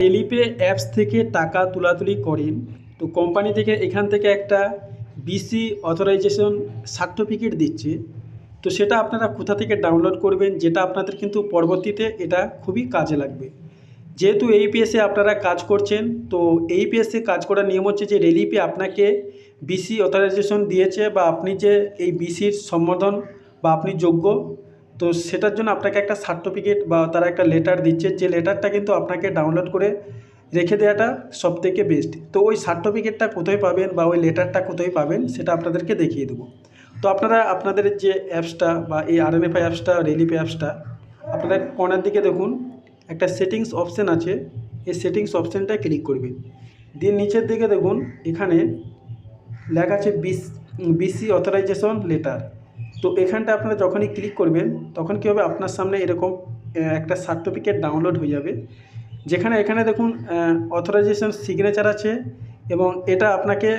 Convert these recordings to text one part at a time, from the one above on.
টেলিপে apps থেকে টাকা তুলাতুলি করেন। তো কোম্পানি থেকে এখান থেকে একটা বিসি অথরাইজেশন সার্টিফিকেট দিচ্ছে। তো সেটা আপনারা কোথা থেকে ডাউনলোড করবেন, যেটা আপনাদের কিন্তু পরবর্তীতে এটা খুবই কাজে লাগবে। যেহেতু এই এইপিএসে আপনারা কাজ করছেন, তো এইপিএসে কাজ করার নিয়ম হচ্ছে যে রেলিপি আপনাকে বিসি অথরাইজেশন দিয়েছে বা আপনি যে এই বিসির সম্বোধন বা আপনি যোগ্য তো সেটার জন্য আপনাকে একটা সার্টিফিকেট বা তারা একটা লেটার দিচ্ছে, যে লেটারটা কিন্তু আপনাকে ডাউনলোড করে রেখে দেওয়াটা সব থেকে বেস্ট তো ওই সার্টিফিকেটটা কোথায় পাবেন বা ওই লেটারটা কোথায় পাবেন সেটা আপনাদেরকে দেখিয়ে দেবো। তো আপনারা আপনাদের যে অ্যাপসটা বা এই আরএনএফআই অ্যাপসটা রেলিপে অ্যাপসটা আপনারা কর্নার দিকে দেখুন, একটা সেটিংস অপশান আছে, এই সেটিংস অপশানটায় ক্লিক করবেন। দিয়ে নিচের দিকে দেখুন, এখানে লেখা আছে বিস বিসি অথরাইজেশন লেটার তো এখানটা আপনারা যখনই ক্লিক করবেন, তখন কী হবে? আপনার সামনে এরকম একটা সার্টিফিকেট ডাউনলোড হয়ে যাবে। যেখানে, এখানে দেখুন অথরাইজেশন সিগনেচার আছে এবং এটা আপনাকে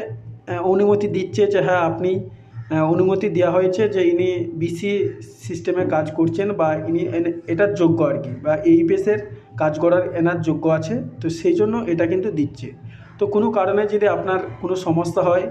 অনুমতি দিচ্ছে যে হ্যাঁ আপনি অনুমতি দেওয়া হয়েছে যে ইনি বিসি সিস্টেমে কাজ করছেন বা ইনি এটার যোগ্য আর কি, বা এই বেসের কাজ করার এনার যোগ্য আছে। তো সেই জন্য এটা কিন্তু দিচ্ছে। তো কোনো কারণে যদি আপনার কোনো সমস্যা হয়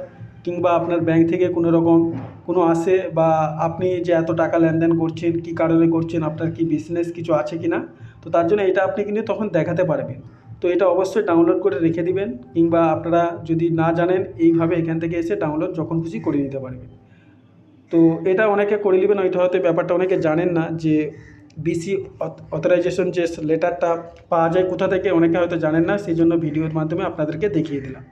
কিংবা আপনার ব্যাংক থেকে কোনো রকম কোনো আসে বা আপনি যে এত টাকা লেনদেন করছেন, কী কারণে করছেন, আপনার কি বিজনেস কিছু আছে কি না তো তার জন্য এটা আপনি কিন্তু তখন দেখাতে পারবেন। তো এটা অবশ্যই ডাউনলোড করে রেখে দিবেন কিংবা আপনারা যদি না জানেন, এইভাবে এখান থেকে এসে ডাউনলোড যখন খুশি করে নিতে পারবেন। তো এটা অনেকে করে নেবেন ওইটা হয়তো ব্যাপারটা অনেকে জানেন না যে বিসি অথরাইজেশন যে লেটারটা পাওয়া যায় কোথা থেকে, অনেকে হয়তো জানেন না, সেই জন্য ভিডিওর মাধ্যমে আপনাদেরকে দেখিয়ে দিলাম।